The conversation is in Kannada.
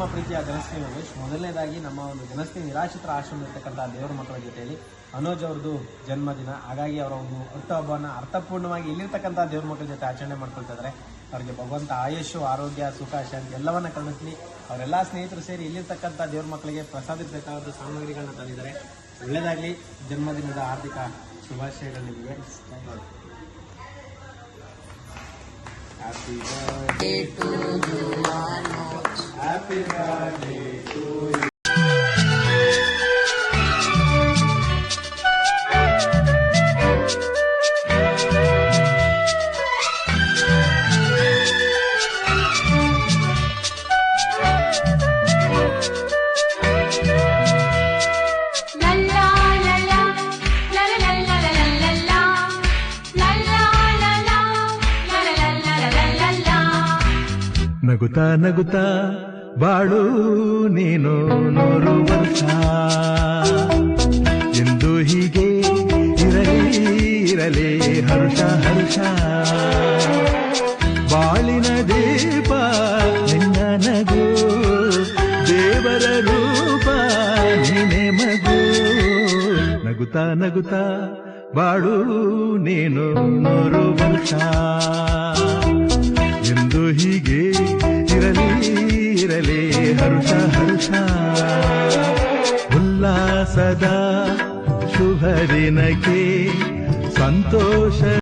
ಪ್ರೀತಿಯ ಜನಸ್ನೇಹಿ ಯೋಗೇಶ್ ಮೊದಲನೇದಾಗಿ ನಮ್ಮ ಒಂದು ಜನಸ್ನೇಹಿ ನಿರಾಶ್ರಿತರ ಆಶ್ರಮ ಇರ್ತಕ್ಕಂಥ ದೇವರ ಮಕ್ಕಳ ಜೊತೆಯಲ್ಲಿ ಅನೋಜ್ ಅವ್ರದ್ದು ಜನ್ಮದಿನ. ಹಾಗಾಗಿ ಅವರ ಒಂದು ಹುಟ್ಟುಹಬ್ಬನ ಅರ್ಥಪೂರ್ಣವಾಗಿ ಇಲ್ಲಿರ್ತಕ್ಕಂಥ ದೇವ್ರ ಮಕ್ಕಳ ಜೊತೆ ಆಚರಣೆ ಮಾಡ್ಕೊಳ್ತಾ ಇದ್ದಾರೆ. ಅವರಿಗೆ ಭಗವಂತ ಆಯುಷು, ಆರೋಗ್ಯ, ಸುಖ, ಶಾಂತಿ ಎಲ್ಲವನ್ನ ಕಳಿಸ್ಲಿ ಅವರೆಲ್ಲ ಸ್ನೇಹಿತರು ಸೇರಿ ಇಲ್ಲಿರ್ತಕ್ಕಂಥ ದೇವ್ರ ಮಕ್ಕಳಿಗೆ ಪ್ರಸಾದಕ್ಕೆ ಬೇಕಾದ ಸಾಮಗ್ರಿಗಳನ್ನ ತಂದಿದ್ದಾರೆ. ಒಳ್ಳೇದಾಗಲಿ. ಜನ್ಮದಿನದ ಹಾರ್ದಿಕ ಶುಭಾಶಯಗಳು ನಿಮಗೆ. Happy birthday to ಹ್ಯಾಪಿ నగుతా నగుతా. ಬಾಳು ನೀನು ನೂರು ವರ್ಷ ಎಂದು ಹೀಗೆ ಇರಲಿ ಇರಲಿ, ಹರುಷ ಹರುಷ. ಬಾಳಿನ ದೀಪ, ನಿನ್ನ ನಗು, ದೇವರ ರೂಪ ನೀನೆ ಮಗು. ನಗುತ್ತಾ ನಗುತ್ತಾ, ಬಾಳು ನೀನು ನೂರು ವರ್ಷ ಉಲ್ಲಾಸದ ಶುಭ ದಿನಕ್ಕೆ ಸಂತೋಷ